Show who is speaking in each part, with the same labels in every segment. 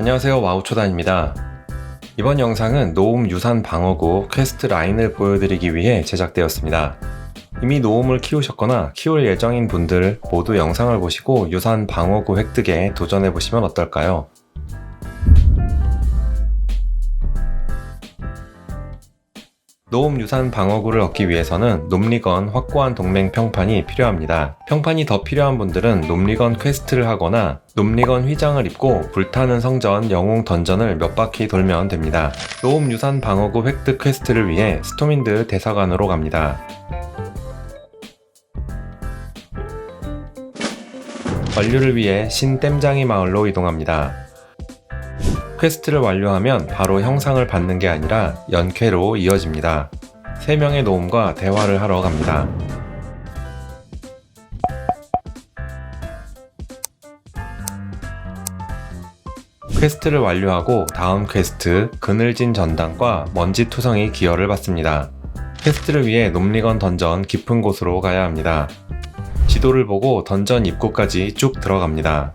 Speaker 1: 안녕하세요 와우초단입니다. 이번 영상은 노움 유산 방어구 퀘스트 라인을 보여드리기 위해 제작되었습니다. 이미 노움을 키우셨거나 키울 예정인 분들 모두 영상을 보시고 유산 방어구 획득에 도전해보시면 어떨까요? 노움 유산 방어구를 얻기 위해서는 놈리건 확고한 동맹 평판이 필요합니다. 평판이 더 필요한 분들은 놈리건 퀘스트를 하거나 놈리건 휘장을 입고 불타는 성전 영웅 던전을 몇 바퀴 돌면 됩니다. 노움 유산 방어구 획득 퀘스트를 위해 스토민드 대사관으로 갑니다. 완료를 위해 신땜장이 마을로 이동합니다. 퀘스트를 완료하면 바로 형상을 받는 게 아니라 연쾌로 이어집니다. 3명의 노움과 대화를 하러 갑니다. 퀘스트를 완료하고 다음 퀘스트 그늘진 전당과 먼지 투성이 기여를 받습니다. 퀘스트를 위해 놈리건 던전 깊은 곳으로 가야 합니다. 지도를 보고 던전 입구까지 쭉 들어갑니다.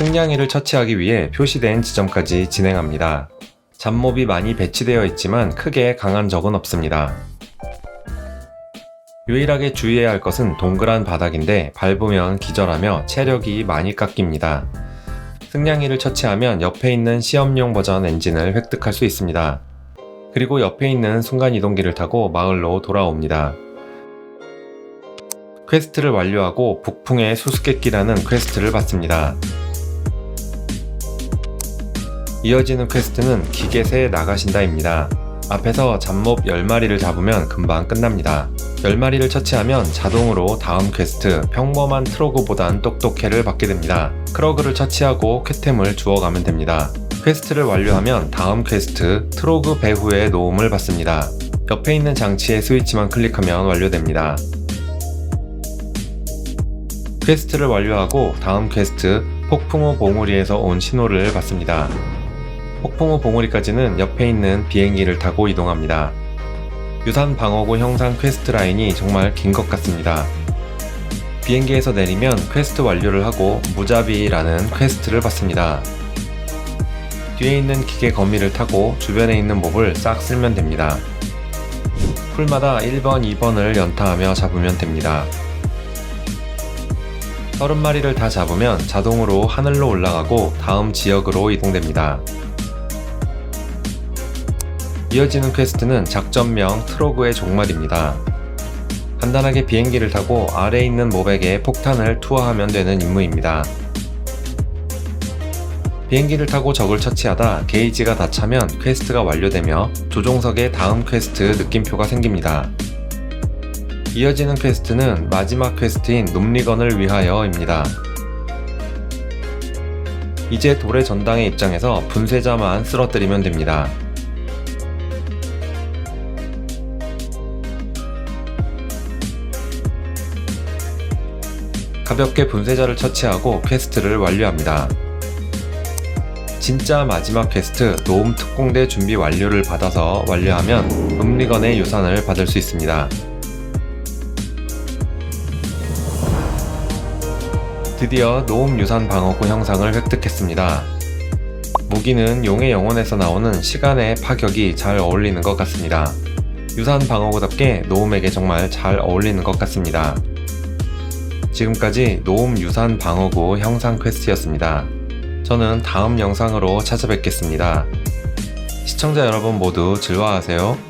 Speaker 1: 승냥이를 처치하기 위해 표시된 지점까지 진행합니다. 잡몹이 많이 배치되어 있지만 크게 강한 적은 없습니다. 유일하게 주의해야 할 것은 동그란 바닥인데 밟으면 기절하며 체력이 많이 깎입니다. 승냥이를 처치하면 옆에 있는 시험용 버전 엔진을 획득할 수 있습니다. 그리고 옆에 있는 순간이동기를 타고 마을로 돌아옵니다. 퀘스트를 완료하고 북풍의 수수께끼라는 퀘스트를 받습니다. 이어지는 퀘스트는 기계새 나가신다입니다. 앞에서 잡몹 10마리를 잡으면 금방 끝납니다. 10마리를 처치하면 자동으로 다음 퀘스트 평범한 트로그보단 똑똑해를 받게 됩니다. 크로그를 처치하고 쾌템을 주워가면 됩니다. 퀘스트를 완료하면 다음 퀘스트 트로그 배후의 노움을 받습니다. 옆에 있는 장치의 스위치만 클릭하면 완료됩니다. 퀘스트를 완료하고 다음 퀘스트 폭풍우 봉우리에서 온 신호를 받습니다. 폭풍우 봉우리까지는 옆에 있는 비행기를 타고 이동합니다. 유산 방어구 형상 퀘스트 라인이 정말 긴 것 같습니다. 비행기에서 내리면 퀘스트 완료를 하고 무자비라는 퀘스트를 받습니다. 뒤에 있는 기계 거미를 타고 주변에 있는 몹을 싹 쓸면 됩니다. 풀마다 1번, 2번을 연타하며 잡으면 됩니다. 30마리를 다 잡으면 자동으로 하늘로 올라가고 다음 지역으로 이동됩니다. 이어지는 퀘스트는 작전명 트로그의 종말입니다. 간단하게 비행기를 타고 아래에 있는 몹에게 폭탄을 투하하면 되는 임무입니다. 비행기를 타고 적을 처치하다 게이지가 다 차면 퀘스트가 완료되며 조종석의 다음 퀘스트 느낌표가 생깁니다. 이어지는 퀘스트는 마지막 퀘스트인 놈리건을 위하여입니다. 이제 돌의 전당의 입장에서 분쇄자만 쓰러뜨리면 됩니다. 가볍게 분쇄자를 처치하고 퀘스트를 완료합니다. 진짜 마지막 퀘스트 노움 특공대 준비 완료를 받아서 완료하면 음리건의 유산을 받을 수 있습니다. 드디어 노움 유산 방어구 형상을 획득했습니다. 무기는 용의 영혼에서 나오는 시간의 파격이 잘 어울리는 것 같습니다. 유산 방어구답게 노움에게 정말 잘 어울리는 것 같습니다. 지금까지 노움 유산 방어구 형상 퀘스트였습니다. 저는 다음 영상으로 찾아뵙겠습니다. 시청자 여러분 모두 즐거워하세요.